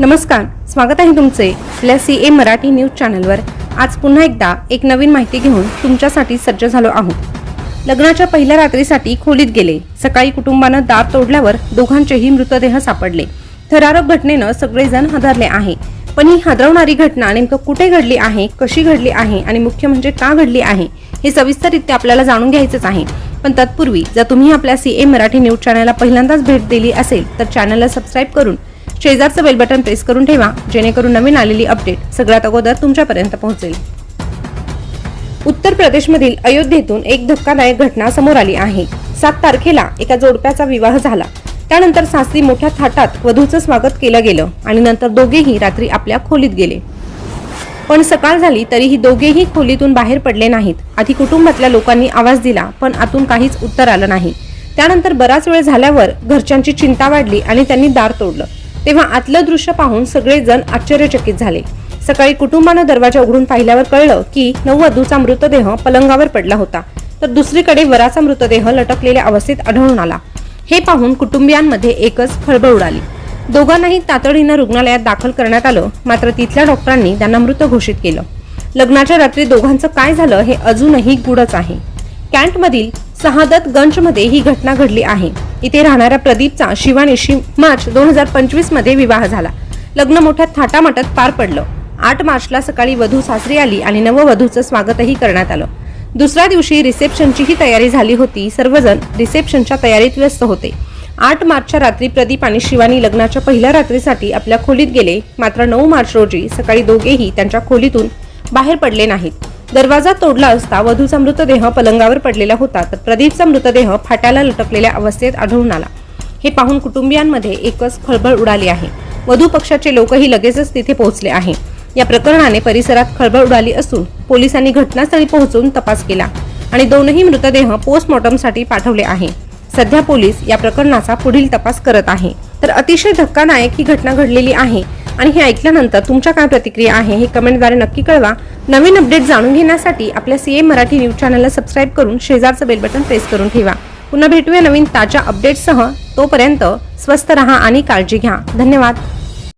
नमस्कार स्वागत आहे तुमचे आपल्या सी ए मराठी न्यूज चॅनलवर. आज पुन्हा एकदा एक नवीन माहिती घेऊन तुमच्यासाठी सज्ज झालो आहोत. लग्नाच्या पहिल्या रात्रीसाठी खोलीत गेले. सकाळी कुटुंबानं दार तोडल्यावर दोघांचेही मृतदेह सापडले. थरारक घटनेनं सगळेजण हादरले आहे. पण ही हादरवणारी घटना नेमकं कुठे घडली आहे कशी घडली आहे आणि मुख्य म्हणजे का घडली आहे हे सविस्तररित्या आपल्याला जाणून घ्यायचंच आहे. पण तत्पूर्वी जर तुम्ही आपल्या सी ए मराठी न्यूज चॅनलला पहिल्यांदाच भेट दिली असेल तर चॅनलला सबस्क्राईब करून शेजारचं बेल बटन प्रेस करून ठेवा जेणेकरून नवीन आलेली अपडेट सगळ्यात अगोदर तुमच्यापर्यंत पोहोचेल. उत्तर प्रदेशमधील अयोध्येतून एक धक्कादायक घटना समोर आली आहे. सात तारखेला एका जोडप्याचा विवाह झाला. त्यानंतर सासरी मोठ्या थाटात वधूचं स्वागत केलं गेलं आणि नंतर दोघेही रात्री आपल्या खोलीत गेले. पण सकाळ झाली तरीही दोघेही खोलीतून बाहेर पडले नाहीत. आधी कुटुंबातल्या लोकांनी आवाज दिला पण आतून काहीच उत्तर आलं नाही. त्यानंतर बराच वेळ झाल्यावर घरच्यांची चिंता वाढली आणि त्यांनी दार तोडलं. तेव्हा आतलं दृश्य पाहून सगळेजण आश्चर्यचकित झाले. सकाळी कुटुंबानं दरवाजा उघडून पाहिल्यावर कळलं की नववधूचा मृतदेह पलंगावर पडला होता. तर दुसरीकडे वराचा मृतदेह लटकलेल्या अवस्थेत आढळून आला. हे पाहून कुटुंबियांमध्ये एकच खळबळ उडाली. दोघांनाही तातडीनं रुग्णालयात दाखल करण्यात आलं मात्र तिथल्या डॉक्टरांनी त्यांना मृत घोषित केलं. लग्नाच्या रात्री दोघांचं काय झालं हे अजूनही गुडच आहे. कॅन्टमधील सहादत गंजमध्ये ही घटना घडली आहे. इथे राहणाऱ्या प्रदीपचा शिवानीशी मार्च दोन हजार पंचवीसमध्ये विवाह झाला. लग्न मोठ्या थाटामाटात पार पडलं. आठ मार्चला सकाळी वधू सासरी आली आणि नववधूचं स्वागतही करण्यात आलं. दुसऱ्या दिवशी रिसेप्शनचीही तयारी झाली होती. सर्वजण रिसेप्शनच्या तयारीत व्यस्त होते. आठ मार्चच्या रात्री प्रदीप आणि शिवानी लग्नाच्या पहिल्या रात्रीसाठी आपल्या खोलीत गेले. मात्र नऊ मार्च रोजी सकाळी दोघेही त्यांच्या खोलीतून बाहेर पडले नाहीत. दरवाजा तोडला असता वधूचा मृतदेह पलंगावर पडलेला होता तर प्रदीपचा मृतदेह फाट्याला लटकलेल्या अवस्थेत आढळून आला. हे पाहून कुटुंबियांमध्ये एकच खळबळ उडाली आहे. वधू पक्षाचे लोकही लगेचच तिथे पोहोचले आहे. या प्रकरणाने परिसरात खळबळ उडाली असून पोलिसांनी घटनास्थळी पोहोचून तपास केला आणि दोनही मृतदेह पोस्टमॉर्टमसाठी पाठवले आहे. सध्या पोलीस या प्रकरणाचा पुढील तपास करत आहे. तर अतिशय धक्कादायक ही घटना घडलेली आहे. आणि हे ऐकल्यानंतर तुमच्या काय प्रतिक्रिया आहे हे कमेंटद्वारे नक्की कळवा. नवीन अपडेट जाणून घेण्यासाठी आपल्या सीए मराठी न्यूज चॅनलला सबस्क्राईब करून शेजारचं बेल बटन प्रेस करून ठेवा. पुन्हा भेटूया नवीन ताज्या अपडेट्ससह. तोपर्यंत स्वस्त रहा आणि काळजी घ्या. धन्यवाद.